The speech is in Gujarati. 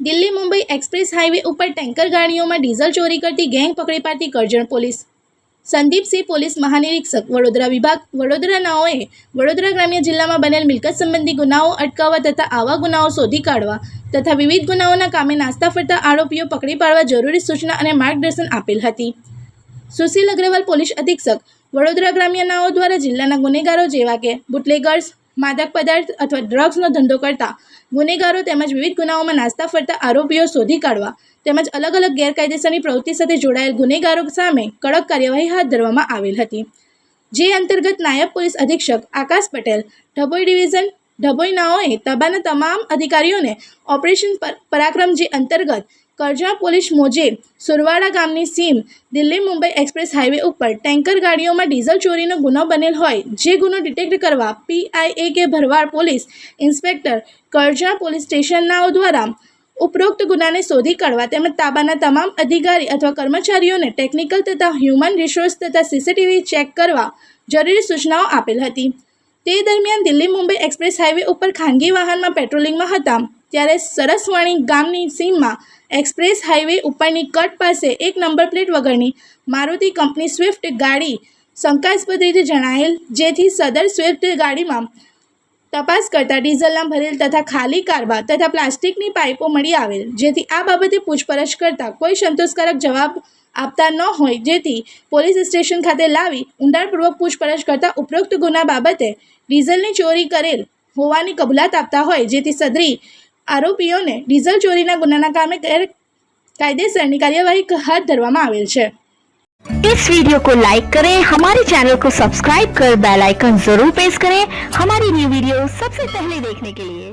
એક્સપ્રેસ હાઈવે ઉપર ટેન્કર ગાડીઓમાં ડીઝલ ચોરી કરતી ગેંગ પકડી પાડતી કરજણ પોલીસ. સંદીપસિંહ પોલીસ મહાનિરીક્ષક, વડોદરા વિભાગ. વડોદરા નાઓએ વડોદરા ગ્રામ્ય જિલ્લામાં બનેલ મિલકત સંબંધી ગુનાઓ અટકાવવા તથા આવા ગુનાઓ શોધી કાઢવા તથા વિવિધ ગુનાઓના કામે નાસ્તા ફરતા આરોપીઓ પકડી પાડવા જરૂરી સૂચના અને માર્ગદર્શન આપેલ હતી. સુશીલ અગ્રવાલ પોલીસ અધિક્ષક, વડોદરા ગ્રામ્ય નાઓ દ્વારા જિલ્લાના ગુનેગારો જેવા કે બુટલેગર્સ માદક પદાર્થ અથવા ડ્રગ્સનો ધંધો કરતા ગુનેગારો તેમજ વિવિધ ગુનાઓમાં નાસ્તા ફરતા આરોપીઓ શોધી કાઢવા તેમજ અલગ અલગ ગેરકાયદેસરની પ્રવૃત્તિ સાથે જોડાયેલ ગુનેગારો સામે કડક કાર્યવાહી હાથ ધરવામાં આવેલ હતી. જે અંતર્ગત નાયબ પોલીસ અધિક્ષક આકાશ પટેલ ડભોઈ ડિવિઝન ડભોઈ નાઓએ તબાના તમામ અધિકારીઓને ઓપરેશન પર- પરાક્રમ જે અંતર્ગત કરજા પોલીસ મોજે સુરવાડા ગામની સીમ દિલ્હી મુંબઈ એક્સપ્રેસ હાઈવે ઉપર ટેન્કર ગાડીઓમાં ડીઝલ ચોરીનો ગુનો બનેલ હોય, જે ગુનો ડિટેક્ટ કરવા પીઆઈએ K Bharwad police inspector Karjan police સ્ટેશનનાઓ દ્વારા ઉપરોક્ત ગુનાને શોધી કાઢવા તેમજ તાબાના તમામ અધિકારી અથવા કર્મચારીઓને ટેકનિકલ તથા હ્યુમન રિસોર્સ તથા સીસીટીવી ચેક કરવા જરૂરી સૂચનાઓ આપેલ હતી. તે દરમિયાન દિલ્હી મુંબઈ એક્સપ્રેસ હાઈવે ઉપર ખાનગી વાહનમાં પેટ્રોલિંગમાં હતા. ત્યારે સરસવાણી ગામની સીમમાં એક્સપ્રેસ હાઈવે ઉપરની કટ પાસે એક નંબર પ્લેટ વગરની મારુતિ કંપની સ્વિફ્ટ ગાડી શંકાસ્પદ રીતે જણાયેલ, જેથી સદર સ્વિફ્ટ ગાડીમાં તપાસ કરતાં ડીઝલના ભરેલ તથા ખાલી કારવા તથા પ્લાસ્ટિકની પાઇપો મળી આવેલ, જેથી આ બાબતે પૂછપરછ કરતાં કોઈ સંતોષકારક જવાબ આપતા ન હોય, જેથી પોલીસ સ્ટેશન ખાતે લાવી ઊંડાણપૂર્વક પૂછપરછ કરતાં ઉપરોક્ત ગુના બાબતે ડીઝલની ચોરી કરેલ હોવાની કબૂલાત આપતા હોય, જેથી સદરી આરોપીઓને ડીઝલ ચોરીના ગુનાના કામે ગેર કાયદેસરની કાર્યવાહી હાથ ધરવામાં આવેલ છે इस वीडियो को लाइक करें हमारे चैनल को सब्सक्राइब कर बेल आइकन जरूर प्रेस करें हमारी न्यू वीडियो सबसे पहले देखने के लिए